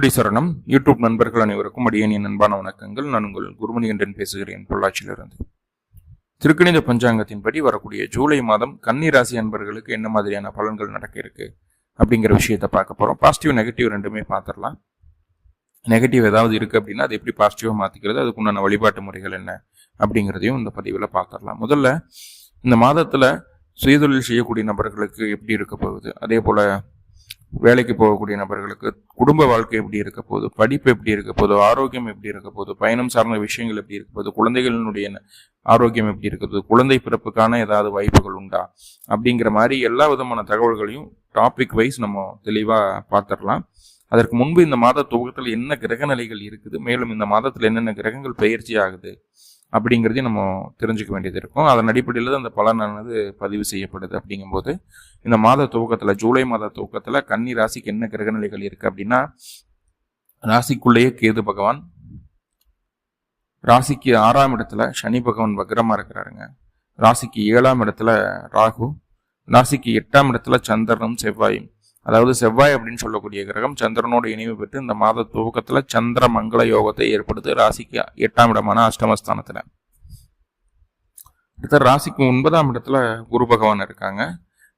குருடி சரணம். யூடியூப் நண்பர்கள் அனைவருக்கும் அடியணியின் அன்பான வணக்கங்கள். நான் உங்கள் குருமணிகண்டன் பேசுகிறேன் பொள்ளாச்சியிலிருந்து. திருக்கணித பஞ்சாங்கத்தின்படி வரக்கூடிய ஜூலை மாதம் கன்னி ராசி அன்பர்களுக்கு என்ன மாதிரியான பலன்கள் நடக்க இருக்கு அப்படிங்கிற விஷயத்த பார்க்க போகிறோம் பாசிட்டிவ் நெகட்டிவ் ரெண்டுமே பார்த்துடலாம். நெகட்டிவ் ஏதாவது இருக்குது அப்படின்னா அது எப்படி பாசிட்டிவாக மாற்றிக்கிறது அதுக்குண்டான வழிபாட்டு முறைகள் என்ன அப்படிங்கிறதையும் இந்த பதிவில் பார்த்துடலாம். முதல்ல இந்த மாதத்தில் சுயதொழில் செய்யக்கூடிய நபர்களுக்கு எப்படி இருக்க போகுது? அதே போல் வேலைக்கு போகக்கூடிய நபர்களுக்கு குடும்ப வாழ்க்கை எப்படி இருக்க போது படிப்பு எப்படி இருக்க போது ஆரோக்கியம் எப்படி இருக்க போது பயணம் சார்ந்த விஷயங்கள் எப்படி இருக்க போது குழந்தைகளினுடைய ஆரோக்கியம் எப்படி இருக்க குழந்தை பிறப்புக்கான ஏதாவது வாய்ப்புகள் உண்டா? அப்படிங்கிற மாதிரி எல்லா விதமான தகவல்களையும் டாபிக் வைஸ் நம்ம தெளிவாக பார்த்துடலாம் அதற்கு முன்பு இந்த மாத துவக்கத்தில் என்ன கிரக நிலைகள் இருக்குது? மேலும் இந்த மாதத்தில் என்னென்ன கிரகங்கள் பயிற்சி ஆகுது? அப்படிங்கிறதையும் நம்ம தெரிஞ்சுக்க வேண்டியது இருக்கும். அதன் அடிப்படையில் தான் அந்த பலனானது பதிவு செய்யப்படுது அப்படிங்கும்போது இந்த மாத துவக்கத்தில் ஜூலை மாத துவக்கத்தில் கன்னி ராசிக்கு என்ன கிரகநிலைகள் இருக்குது அப்படின்னா ராசிக்குள்ளேயே கேது பகவான் ராசிக்கு ஆறாம் இடத்துல சனி பகவான் வக்ரமாக இருக்கிறாருங்க. ராசிக்கு ஏழாம் இடத்துல ராகு ராசிக்கு எட்டாம் இடத்துல சந்திரனும் செவ்வாயும். அதாவது செவ்வாய் அப்படின்னு சொல்லக்கூடிய கிரகம் சந்திரனோட இணைவு பெற்று இந்த மாத துவக்கத்துல சந்திர மங்கள யோகத்தை ஏற்படுத்து ராசிக்கு எட்டாம் இடமான அஷ்டமஸ்தானத்துல. அடுத்த ராசிக்கு ஒன்பதாம் இடத்துல குரு பகவான் இருக்காங்க.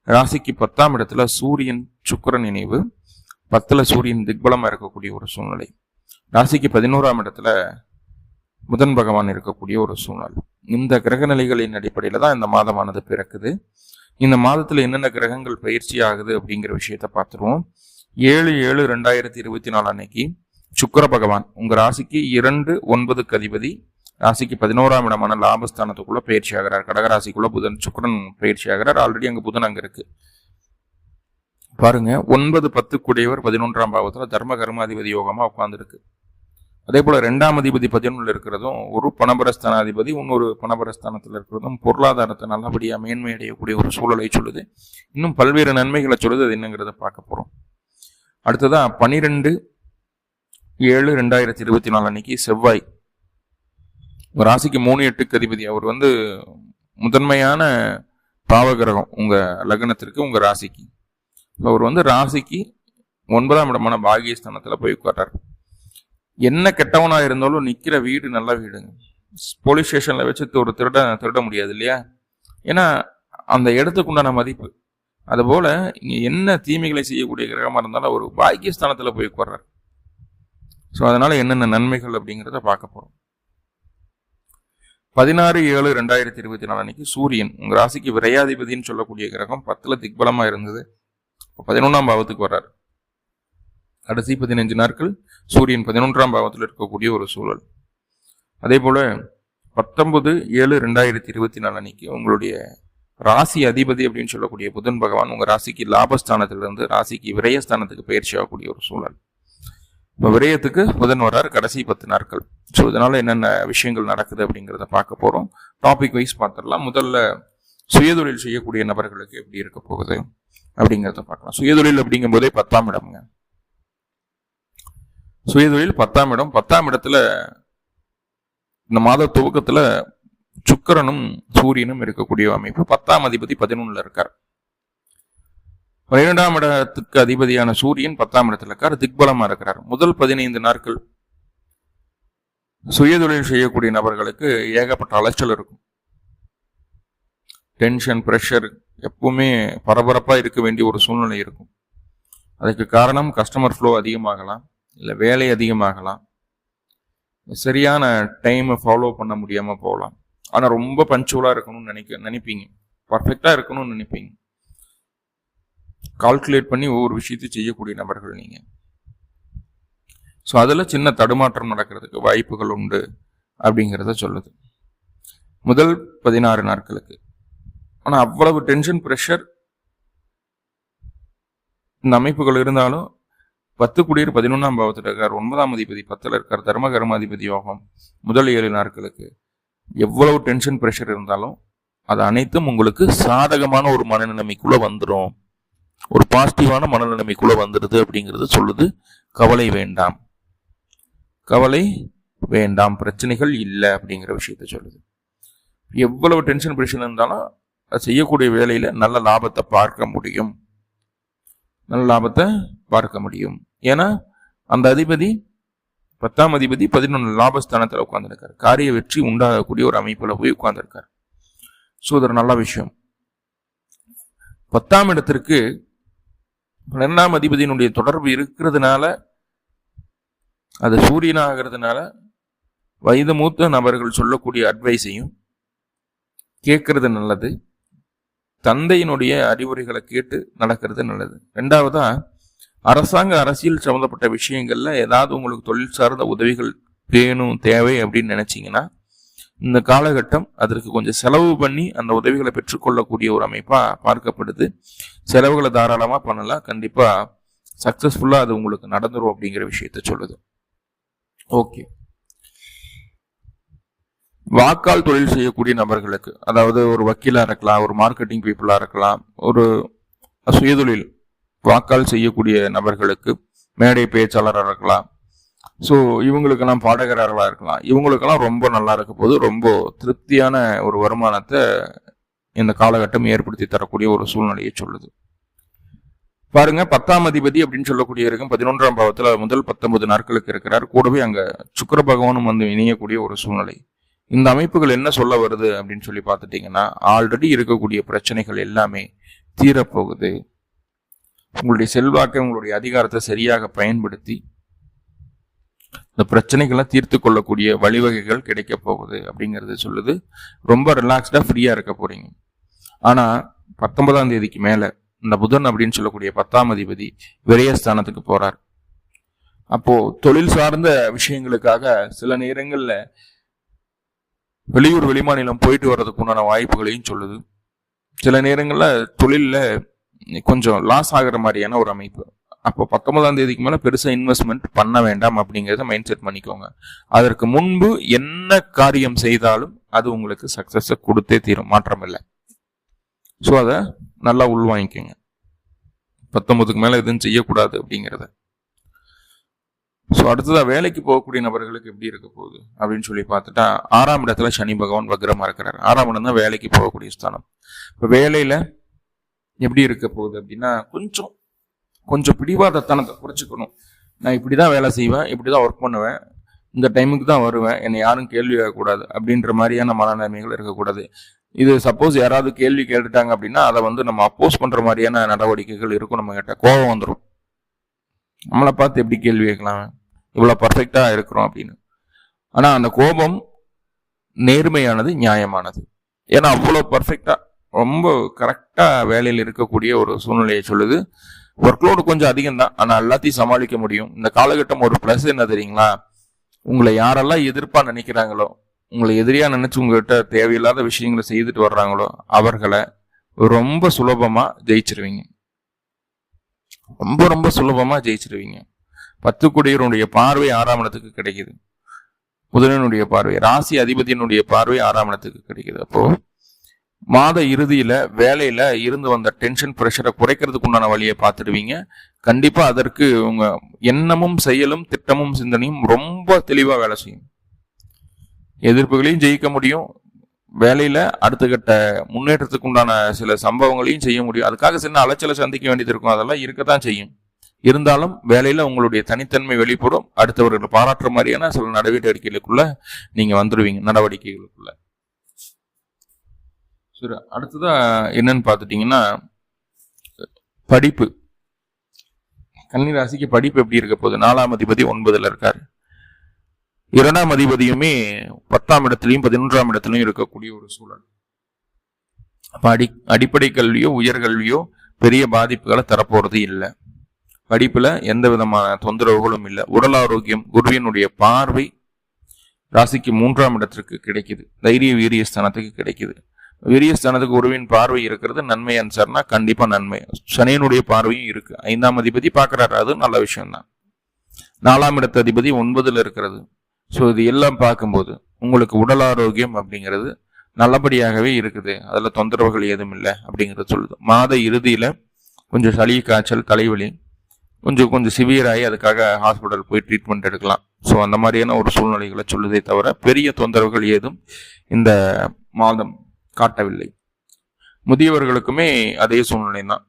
ராசிக்கு பத்தாம் இடத்துல சூரியன் சுக்கரன் இணைவு. பத்துல சூரியன் திக்பலமா இருக்கக்கூடிய ஒரு சூழ்நிலை. ராசிக்கு பதினோராம் இடத்துல புதன் பகவான் இருக்கக்கூடிய ஒரு சூழ்நிலை. இந்த கிரக நிலைகளின் அடிப்படையில் தான் இந்த மாதமானது பிறக்குது. இந்த மாதத்தில் என்னென்ன கிரகங்கள் பயிற்சி ஆகுது அப்படிங்கிற விஷயத்த பார்த்துருவோம். ஏழு ஏழு ரெண்டாயிரத்தி இருபத்தி நாலு அன்னைக்கு சுக்கர பகவான் உங்கள் ராசிக்கு இரண்டு ஒன்பதுக்கு அதிபதி. ராசிக்கு பதினோராம் இடமான லாபஸ்தானத்துக்குள்ள பயிற்சி ஆகிறார். கடகராசிக்குள்ள புதன் சுக்கரன் பயிற்சி ஆகிறார். ஆல்ரெடி அங்கே புதன் அங்கே இருக்கு. பாருங்க ஒன்பது பத்து கூடியவர் பதினொன்றாம் பாவத்தில் தர்ம கர்மாதிபதி யோகமாக உட்காந்துருக்கு அதே போல் ரெண்டாம் அதிபதி பதினொன்றில் இருக்கிறதும் ஒரு பணபரஸ்தானாதிபதி இன்னொரு பணபரஸ்தானத்தில் இருக்கிறதும் பொருளாதாரத்தை நல்லபடியாக மேன்மை அடையக்கூடிய ஒரு சூழலை சொல்லுது. இன்னும் பல்வேறு நன்மைகளை சொல்லுது அது என்னங்கிறத பார்க்க போகிறோம் அடுத்ததாக பனிரெண்டு ஏழு ரெண்டாயிரத்தி இருபத்தி நாலு அன்னைக்கு செவ்வாய். ராசிக்கு மூணு எட்டுக்கு அதிபதி. அவர் வந்து முதன்மையான பாவகிரகம் உங்கள் லக்னத்திற்கு உங்கள் ராசிக்கு. அவர் வந்து ராசிக்கு ஒன்பதாம் இடமான பாகியஸ்தானத்தில் போய் உட்காட்டார் என்ன கெட்டவனாக இருந்தாலும் நிற்கிற வீடு நல்ல வீடுங்க. போலீஸ் ஸ்டேஷனில் வச்சு ஒரு திருட திருட முடியாது இல்லையா? ஏன்னா அந்த இடத்துக்கு உண்டான மதிப்பு. அதுபோல் இங்கே என்ன தீமைகளை செய்யக்கூடிய கிரகமாக இருந்தாலும் அவர் பாக்கியஸ்தானத்தில் போய் உட்கார்றாரு. ஸோ அதனால் என்னென்ன நன்மைகள் அப்படிங்கிறத பார்க்க போகிறோம் பதினாறு ஏழு ரெண்டாயிரத்தி இருபத்தி நாலு அன்னைக்கு சூரியன் உங்கள் ராசிக்கு விரையாதிபதினு சொல்லக்கூடிய கிரகம் பத்தில் திக்பலமாக இருந்தது. பதினொன்றாம் பாவத்துக்கு வர்றாரு. கடைசி பதினஞ்சு நாட்கள் சூரியன் பதினொன்றாம் பாவத்தில் இருக்கக்கூடிய ஒரு சூழல். அதே போல பத்தொன்பது ஏழு ரெண்டாயிரத்தி இருபத்தி நாலு அன்னைக்கு உங்களுடைய ராசி அதிபதி அப்படின்னு சொல்லக்கூடிய புதன் பகவான் உங்கள் ராசிக்கு லாபஸ்தானத்திலிருந்து ராசிக்கு விரயஸ்தானத்துக்கு பயிற்சி ஆகக்கூடிய ஒரு சூழல். இப்போ விரயத்துக்கு புதன் வரார் கடைசி பத்து நாட்கள். ஸோ இதனால என்னென்ன விஷயங்கள் நடக்குது அப்படிங்கிறத பார்க்க போகிறோம் டாபிக் வைஸ் பார்த்துடலாம். முதல்ல சுயதொழில் செய்யக்கூடிய நபர்களுக்கு எப்படி இருக்க போகுது அப்படிங்கிறத பார்க்கலாம். சுயதொழில் அப்படிங்கும் போதே பத்தாம் இடம்ங்க. சுயதொழில் பத்தாம் இடம். பத்தாம் இடத்துல இந்த மாத துவக்கத்துல சுக்கரனும் சூரியனும் இருக்கக்கூடிய அமைப்பு. பத்தாம் அதிபதி பதினொன்னுல இருக்கார். பன்னிரெண்டாம் இடத்துக்கு அதிபதியான சூரியன் பத்தாம் இடத்துல இருக்கார். திக்பலமா இருக்கிறார். முதல் பதினைந்து நாட்கள் சுயதொழில் செய்யக்கூடிய நபர்களுக்கு ஏகப்பட்ட அலைச்சல் இருக்கும். டென்ஷன் ப்ரெஷர் எப்பவுமே பரபரப்பாக இருக்க வேண்டிய ஒரு சூழ்நிலை இருக்கும். அதுக்கு காரணம் கஸ்டமர் ஃப்ளோ அதிகமாகலாம். இல்லை வேலை அதிகமாகலாம். சரியான டைமை ஃபாலோ பண்ண முடியாமல் போகலாம். ஆனால் ரொம்ப பஞ்சுவலாக இருக்கணும்னு நினைக்க நினைப்பீங்க. பர்ஃபெக்டாக இருக்கணும்னு நினைப்பீங்க. கால்குலேட் பண்ணி ஒவ்வொரு விஷயத்தையும் செய்யக்கூடிய நபர்கள் நீங்கள் ஸோ அதில் சின்ன தடுமாற்றம் நடக்கிறதுக்கு வாய்ப்புகள் உண்டு அப்படிங்கிறத சொல்லுது. முதல் பதினாறு நாட்களுக்கு. ஆனால் அவ்வளவு டென்ஷன் ப்ரெஷர் இந்த அமைப்புகள் இருந்தாலும் பத்து குடியர் பதினொன்றாம் பாவத்தில் இருக்கார் ஒன்பதாம் அதிபதி பத்தில் இருக்கார் தர்ம கர்மாதிபதி யோகம் முதல் ஏழு நாட்களுக்கு. எவ்வளவு டென்ஷன் ப்ரெஷர் இருந்தாலும் அது அனைத்தும் உங்களுக்கு சாதகமான ஒரு மனநிலைமைக்குள்ளே வந்துடும் ஒரு பாசிட்டிவான மனநிலைமைக்குள்ளே வந்துடுது அப்படிங்கிறது சொல்லுது. கவலை வேண்டாம். கவலை வேண்டாம். பிரச்சனைகள் இல்லை அப்படிங்கிற விஷயத்த சொல்லுது. எவ்வளவு டென்ஷன் ப்ரெஷர் இருந்தாலும் அது செய்யக்கூடிய வேலையில் நல்ல லாபத்தை பார்க்க முடியும். நல்ல லாபத்தை பார்க்க முடியும். ஏன்னா அந்த அதிபதி பத்தாம் அதிபதி பதினொன்று லாபஸ்தானத்தில் உட்கார்ந்துருக்காரு. காரிய வெற்றி உண்டாகக்கூடிய ஒரு அமைப்பில் போய் உட்கார்ந்துருக்காரு. ஸோ இது ஒரு நல்ல விஷயம். பத்தாம் இடத்திற்கு பன்னெண்டாம் அதிபதியினுடைய தொடர்பு இருக்கிறதுனால அது சூரியனாகிறதுனால வயது மூத்த நபர்கள் சொல்லக்கூடிய அட்வைஸையும் கேட்கறது நல்லது. தந்தையினுடைய அறிவுரைகளை கேட்டு நடக்கிறது நல்லது. ரெண்டாவதா அரசாங்க அரசியல் சம்மந்தப்பட்ட விஷயங்கள்ல ஏதாவது உங்களுக்கு தொழில் சார்ந்த உதவிகள் வேணும் தேவை அப்படின்னு நினச்சிங்கன்னா இந்த காலகட்டம் அதற்கு கொஞ்சம் செலவு பண்ணி அந்த உதவிகளை பெற்றுக்கொள்ளக்கூடிய ஒரு அமைப்பாக பார்க்கப்படுது. செலவுகளை தாராளமாக பண்ணலாம். கண்டிப்பாக சக்ஸஸ்ஃபுல்லாக அது உங்களுக்கு நடந்துரும் அப்படிங்கிற விஷயத்த சொல்லுது. ஓகே. வாக்கால் தொழில் செய்யக்கூடிய நபர்களுக்கு அதாவது ஒரு வக்கீலாக இருக்கலாம் ஒரு மார்க்கெட்டிங் பீப்புளாக இருக்கலாம் ஒரு சுயதொழில் வாக்கால் செய்யக்கூடிய நபர்களுக்கு மேடை பேச்சாளராக இருக்கலாம். ஸோ இவங்களுக்கெல்லாம் பாடகராக இருக்கலாம். இவங்களுக்கெல்லாம் ரொம்ப நல்லா இருக்க போது ரொம்ப திருப்தியான ஒரு வருமானத்தை இந்த காலகட்டம் ஏற்படுத்தி தரக்கூடிய ஒரு சூழ்நிலையை சொல்லுது. பாருங்க பத்தாம் அதிபதி அப்படின்னு சொல்லக்கூடிய இருக்கும் பதினொன்றாம் பாவத்தில் முதல் பத்தொன்பது நாட்களுக்கு இருக்கிறார். கூடவே அங்கே சுக்கர பகவானும் வந்து இணையக்கூடிய ஒரு சூழ்நிலை. இந்த அமைப்புகள் என்ன சொல்ல வருது அப்படின்னு சொல்லி பார்த்துட்டீங்கன்னா ஆல்ரெடி இருக்கக்கூடிய பிரச்சனைகள் எல்லாமே தீரப்போகுது. உங்களுடைய செல்வாக்கை உங்களுடைய அதிகாரத்தை சரியாக பயன்படுத்தி இந்த பிரச்சனைகளை தீர்த்து கொள்ளக்கூடிய வழிவகைகள் கிடைக்க போகுது அப்படிங்கிறது சொல்லுது. ரொம்ப ரிலாக்ஸ்டாக ஃப்ரீயாக இருக்க போறீங்க. ஆனால் பத்தொன்பதாம் தேதிக்கு மேலே இந்த புதன் அப்படின்னு சொல்லக்கூடிய பத்தாம் அதிபதி விரயஸ்தானத்துக்கு போறார். அப்போ தொழில் சார்ந்த விஷயங்களுக்காக சில நேரங்களில் வெளியூர் வெளிமாநிலம் போயிட்டு வர்றதுக்கு உண்டான வாய்ப்புகளையும் சொல்லுது. சில நேரங்களில் தொழிலில் கொஞ்சம் லாஸ் ஆகிற மாதிரியான ஒரு அமைப்பு. அப்போ பத்தொன்பதாம் தேதிக்கு மேலே பெருசாக இன்வெஸ்ட்மெண்ட் பண்ண வேண்டாம் அப்படிங்கிறத மைண்ட் செட் பண்ணிக்கோங்க. அதற்கு முன்பு என்ன காரியம் செய்தாலும் அது உங்களுக்கு சக்ஸஸை கொடுத்தே தீரும். மாற்றம் இல்லை. ஸோ அதை நல்லா உள்வாங்கிக்கோங்க. பத்தொன்பதுக்கு மேலே எதுவும் செய்யக்கூடாது அப்படிங்கிறத. ஸோ அடுத்ததாக வேலைக்கு போகக்கூடிய நபர்களுக்கு எப்படி இருக்க போகுது? அப்படின்னு சொல்லி பார்த்துட்டா ஆறாம் இடத்துல சனி பகவான் வக்ரமாக இருக்கிறார். ஆறாம் இடம் தான் வேலைக்கு போகக்கூடிய ஸ்தானம். இப்போ வேலையில் எப்படி இருக்க போகுது அப்படின்னா கொஞ்சம் கொஞ்சம் பிடிவாதத்தனத்தை குறைச்சிக்கணும். நான் இப்படி தான் வேலை செய்வேன் இப்படி தான் ஒர்க் பண்ணுவேன் இந்த டைமுக்கு தான் வருவேன் என்னை யாரும் கேள்வி கேட்கக்கூடாது அப்படின்ற மாதிரியான மனநிலைமைகள் இருக்கக்கூடாது. இது சப்போஸ் யாராவது கேள்வி கேட்டுட்டாங்க அப்படின்னா அதை வந்து நம்ம அப்போஸ் பண்ணுற மாதிரியான நடவடிக்கைகள் இருக்கும் நம்ம கிட்ட. கோபம் வந்துடும் நம்மளை பார்த்து எப்படி கேள்வி கேட்கலாம்? இவ்வளோ பர்ஃபெக்டாக இருக்கிறோம் அப்படின்னு. ஆனால் அந்த கோபம் நேர்மையானது நியாயமானது. ஏன்னா அவ்வளோ பர்ஃபெக்டாக ரொம்ப கரெக்டாக வேலையில் இருக்கக்கூடிய ஒரு சூழ்நிலையை சொல்லுது. ஒர்க்லோடு கொஞ்சம் அதிகம் தான் ஆனால் எல்லாத்தையும் சமாளிக்க முடியும். இந்த காலகட்டம் ஒரு ப்ளஸ் என்ன தெரியுங்களா? உங்களை யாரெல்லாம் எதிர்ப்பாக நினைக்கிறாங்களோ உங்களை எதிரியாக நினச்சி உங்கள்கிட்ட தேவையில்லாத விஷயங்களை செய்துட்டு வர்றாங்களோ அவர்களை ரொம்ப சுலபமாக ஜெயிச்சிருவீங்க. ரொம்ப ரொம்ப சுலபமாக ஜெயிச்சிருவீங்க. பத்து குடியருடைய பார்வை ஆறாம் இடத்துக்கு கிடைக்குது. புதனனுடைய பார்வை ராசி அதிபதியினுடைய பார்வை ஆறாம் இடத்துக்கு கிடைக்குது. அப்போ மாத இறுதியில வேலையில இருந்து வந்த டென்ஷன் ப்ரெஷரை குறைக்கிறதுக்கு உண்டான வழியை பார்த்துடுவீங்க. கண்டிப்பா அதற்கு உங்க எண்ணமும் செயலும் திட்டமும் சிந்தனையும் ரொம்ப தெளிவா வேலை செய்யும். எதிர்ப்புகளையும் ஜெயிக்க முடியும். வேலையில அடுத்த கட்ட முன்னேற்றத்துக்கு உண்டான சில சம்பவங்களையும் செய்ய முடியும். அதுக்காக சின்ன அலைச்சலை சந்திக்க வேண்டியது இருக்கும். அதெல்லாம் இருக்கத்தான் செய்யும். இருந்தாலும் வேலையில் உங்களுடைய தனித்தன்மை வெளிப்படும். அடுத்தவர்களை பாராட்டுற மாதிரியான சில நடவடிக்கைகளுக்குள்ள நீங்கள் வந்துடுவீங்க நடவடிக்கைகளுக்குள்ள. சரி அடுத்ததாக என்னன்னு பார்த்துட்டிங்கன்னா படிப்பு. கன்னிராசிக்கு படிப்பு எப்படி இருக்க போகுது? நாலாம் அதிபதி ஒன்பதில் இருக்கார். இரண்டாம் அதிபதியுமே பத்தாம் இடத்துலையும் பதினொன்றாம் இடத்துலையும் இருக்கக்கூடிய ஒரு சூழல். அப்போ அடி அடிப்படை கல்வியோ உயர்கல்வியோ பெரிய பாதிப்புகளை தரப்போகிறது இல்லை. படிப்புல எந்த விதமான தொந்தரவுகளும் இல்லை. உடல் ஆரோக்கியம் குருவினுடைய பார்வை ராசிக்கு மூன்றாம் இடத்திற்கு கிடைக்குது. தைரிய வீரியஸ்தானத்துக்கு கிடைக்குது. வீரியஸ்தானத்துக்கு குருவின் பார்வை இருக்கிறது. நன்மை அன்சர்னா கண்டிப்பா நன்மை. சனியனுடைய பார்வையும் இருக்கு. ஐந்தாம் அதிபதி பார்க்குறாரு அது நல்ல விஷயம்தான். நாலாம் இடத்து அதிபதி ஒன்பதுல இருக்கிறது. ஸோ இது எல்லாம் பார்க்கும்போது உங்களுக்கு உடல் ஆரோக்கியம் அப்படிங்கிறது நல்லபடியாகவே இருக்குது. அதில் தொந்தரவுகள் ஏதும் இல்லை அப்படிங்கிறத சொல்லுது. மாத இறுதியில் கொஞ்சம் சளி காய்ச்சல் தலைவலி கொஞ்சம் கொஞ்சம் சிவியராகி அதுக்காக ஹாஸ்பிட்டல் போய் ட்ரீட்மெண்ட் எடுக்கலாம். ஸோ அந்த மாதிரியான ஒரு சூழ்நிலைகளை சொல்லுதே தவிர பெரிய தொந்தரவுகள் ஏதும் இந்த மாதம் காட்டவில்லை. முதியவர்களுக்குமே அதே சூழ்நிலை தான்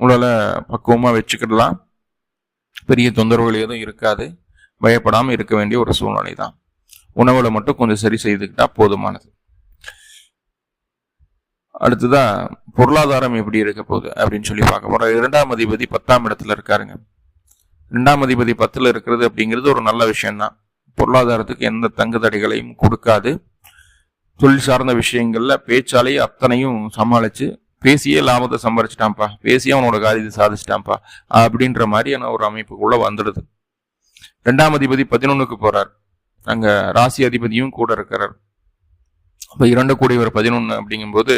உடலை பக்குவமாக வச்சுக்கிடலாம். பெரிய தொந்தரவுகள் எதுவும் இருக்காது. பயப்படாமல் இருக்க வேண்டிய ஒரு சூழ்நிலை தான் உணவில் மட்டும் கொஞ்சம் சரி செய்துக்கிட்டால் போதுமானது. அடுத்ததான் பொருளாதாரம் எப்படி இருக்க போகுது அப்படின்னு சொல்லி பார்க்க போகிறோம் இரண்டாம் அதிபதி பத்தாம் இடத்துல இருக்காருங்க. ரெண்டாம் அதிபதி பத்தில் இருக்கிறது அப்படிங்கிறது ஒரு நல்ல விஷயம்தான். பொருளாதாரத்துக்கு எந்த தங்கு தடைகளையும் கொடுக்காது. தொழில் சார்ந்த விஷயங்களில் பேச்சாலேயே அத்தனையும் சமாளித்து பேசியே லாபத்தை சம்பாரிச்சிட்டான்ப்பா பேசியே அவனோட காரியத்தை சாதிச்சிட்டான்ப்பா அப்படின்ற மாதிரியான ஒரு அமைப்புக்குள்ளே வந்துடுது. ரெண்டாம் அதிபதி பதினொன்றுக்கு போகிறார் அங்கே ராசி அதிபதியும் கூட இருக்கிறார். இப்போ இரண்டு கூடியவர் பதினொன்று அப்படிங்கும்போது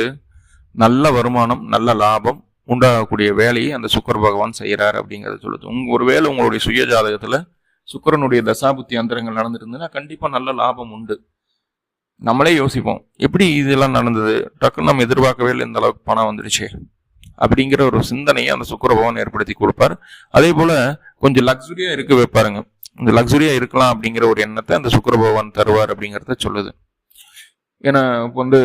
நல்ல வருமானம் நல்ல லாபம் உண்டாகக்கூடிய வேலையை அந்த சுக்கர பகவான் செய்கிறார் அப்படிங்கிறத சொல்லுது. உங்க ஒருவேளை உங்களுடைய சுய ஜாதகத்தில் சுக்கரனுடைய தசாபுத்தி அந்தரங்கள் நடந்துருந்துன்னா கண்டிப்பாக நல்ல லாபம் உண்டு. நம்மளே யோசிப்போம் எப்படி இதெல்லாம் நடந்தது? டக்குன்னு நம்ம எதிர்பார்க்கவே இல்லை இந்த அளவுக்கு பணம் வந்துடுச்சு அப்படிங்கிற ஒரு சிந்தனையை அந்த சுக்கர பகவான் ஏற்படுத்தி கொடுப்பார். அதே போல் கொஞ்சம் லக்ஸுரியாக இருக்க வைப்பாருங்க. இந்த லக்ஸுரியாக இருக்கலாம் அப்படிங்கிற ஒரு எண்ணத்தை அந்த சுக்கர பகவான் தருவார் அப்படிங்கிறத சொல்லுது. ஏன்னா இப்போ வந்து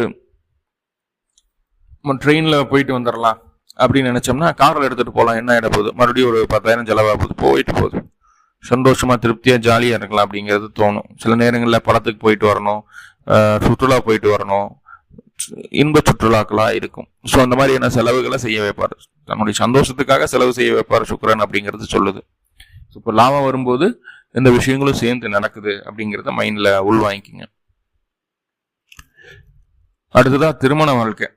நம்ம ட்ரெயினில் போயிட்டு வந்துடலாம் அப்படின்னு நினைச்சோம்னா காரில் எடுத்துகிட்டு போகலாம் என்ன ஆகிட போகுது? மறுபடியும் ஒரு பத்தாயிரம் செலவாக போகுது போயிட்டு போகுது. சந்தோஷமாக திருப்தியாக ஜாலியாக இருக்கலாம் அப்படிங்கிறது தோணும். சில நேரங்களில் படத்துக்கு போயிட்டு வரணும். சுற்றுலா போயிட்டு வரணும். இன்ப சுற்றுலாக்களாக இருக்கும். ஸோ அந்த மாதிரியான செலவுகளை செய்ய வைப்பார். தன்னுடைய சந்தோஷத்துக்காக செலவு செய்ய வைப்பார் சுக்கரன் அப்படிங்கிறது சொல்லுது. இப்போ லாபம் வரும்போது இந்த விஷயங்களும் சேர்ந்து நடக்குது அப்படிங்கிறத மைண்டில் உள்வாங்கிக்கிங்க. அடுத்ததாக திருமண வாழ்க்கை.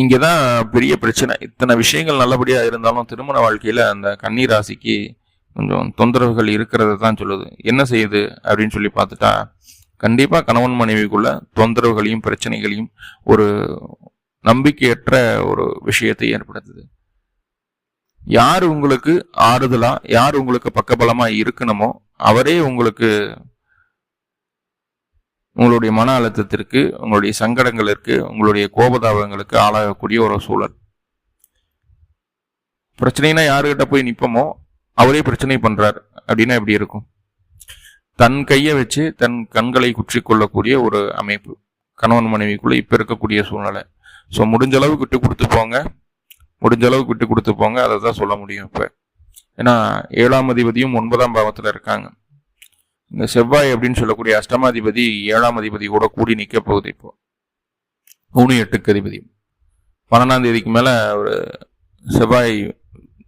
இங்கதான் பெரிய பிரச்சனை. இத்தனை விஷயங்கள் நல்லபடியாக இருந்தாலும் திருமண வாழ்க்கையில் அந்த கன்னி ராசிக்கு கொஞ்சம் தொந்தரவுகள் இருக்கிறத தான் சொல்லுது. என்ன செய்யுது அப்படின்னு சொல்லி பார்த்துட்டா கண்டிப்பாக கணவன் மனைவிக்குள்ள தொந்தரவுகளையும் பிரச்சனைகளையும் ஒரு நம்பிக்கையற்ற ஒரு விஷயத்தை ஏற்படுத்துது. யார் உங்களுக்கு ஆறுதலாக யார் உங்களுக்கு பக்கபலமாக இருக்கணுமோ அவரே உங்களுக்கு உங்களுடைய மன அழுத்தத்திற்கு உங்களுடைய சங்கடங்களுக்கு உங்களுடைய கோபதாபங்களுக்கு ஆளாகக்கூடிய ஒரு சூழல். பிரச்சனைனா யாருக்கிட்ட போய் நிற்போமோ அவரே பிரச்சனை பண்ணுறார் அப்படின்னா எப்படி இருக்கும்? தன் கையை வச்சு தன் கண்களை குற்றி கொள்ளக்கூடிய ஒரு அமைப்பு. கணவன் மனைவிக்குள்ளே இப்போ இருக்கக்கூடிய சூழ்நிலை. ஸோ முடிஞ்ச அளவுக்கு விட்டு கொடுத்து போங்க. முடிஞ்ச அளவுக்கு விட்டு கொடுத்து போங்க. அதை தான் சொல்ல முடியும் இப்போ. ஏன்னா ஏழாம் அதிபதியும் ஒன்பதாம் பாவத்தில் இருக்காங்க. இந்த செவ்வாய் அப்படின்னு சொல்லக்கூடிய அஷ்டமாதிபதி ஏழாம் அதிபதி கூட கூடி நிற்க போகுது இப்போ. மூணு எட்டுக்கு அதிபதி. பன்னெண்டாம் தேதிக்கு மேலே ஒரு செவ்வாய்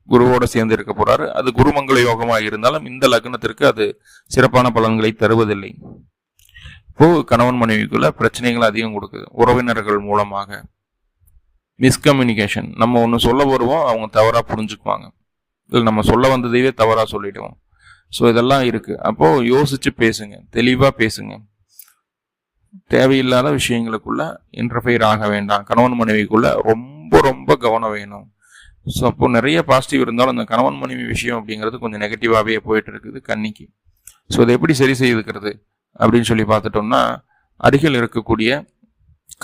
குருவோடு சேர்ந்து இருக்க போகிறாரு அது குருமங்கள யோகமாக இருந்தாலும் இந்த லக்னத்திற்கு அது சிறப்பான பலன்களை தருவதில்லை. இப்போ கணவன் மனைவிக்குள்ள பிரச்சனைகள் அதிகம் கொடுக்குது. உறவினர்கள் மூலமாக. மிஸ்கம்யூனிகேஷன் நம்ம ஒன்று சொல்ல வருவோம் அவங்க தவறாக புரிஞ்சுக்குவாங்க. இல்லை நம்ம சொல்ல வந்ததையே தவறாக சொல்லிடுவோம். ஸோ இதெல்லாம் இருக்குது அப்போது யோசித்து பேசுங்க. தெளிவாக பேசுங்க. தேவையில்லாத விஷயங்களுக்குள்ள இன்டர்ஃபியர் ஆக வேண்டாம். கணவன் மனைவிக்குள்ள ரொம்ப ரொம்ப கவனம் வேணும். ஸோ அப்போ நிறைய பாசிட்டிவ் இருந்தாலும் அந்த கணவன் மனைவி விஷயம் அப்படிங்கிறது கொஞ்சம் நெகட்டிவாகவே போயிட்டு இருக்குது கன்னிக்கு ஸோ அதை எப்படி சரி செய்துக்கிறது அப்படின்னு சொல்லி பார்த்துட்டோம்னா அருகில் இருக்கக்கூடிய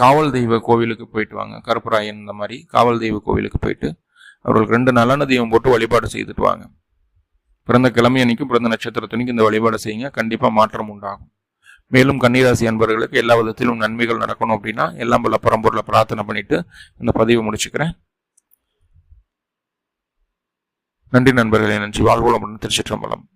காவல் தெய்வ கோவிலுக்கு போயிட்டு வாங்க. கருப்பராயன் இந்த மாதிரி காவல் தெய்வ கோவிலுக்கு போயிட்டு அவர்களுக்கு ரெண்டு நல்லெண்ண தெய்வம் போட்டு வழிபாடு செய்துட்டு வாங்க. பிறந்த கிழமை அன்னைக்கும் பிறந்த நட்சத்திரத்தனைக்கும் இந்த வழிபாடு செய்யுங்க. கண்டிப்பாக மாற்றம் உண்டாகும். மேலும் கன்னிராசி அன்பர்களுக்கு எல்லா விதத்திலும் நன்மைகள் நடக்கணும் அப்படின்னா எல்லாம் பல பரம்பொருளை பிரார்த்தனை பண்ணிட்டு இந்த பதிவை முடிச்சுக்கிறேன். நன்றி நண்பர்களே நன்றி. வாழ்வோளம் திருச்சிற்றம்பலம்.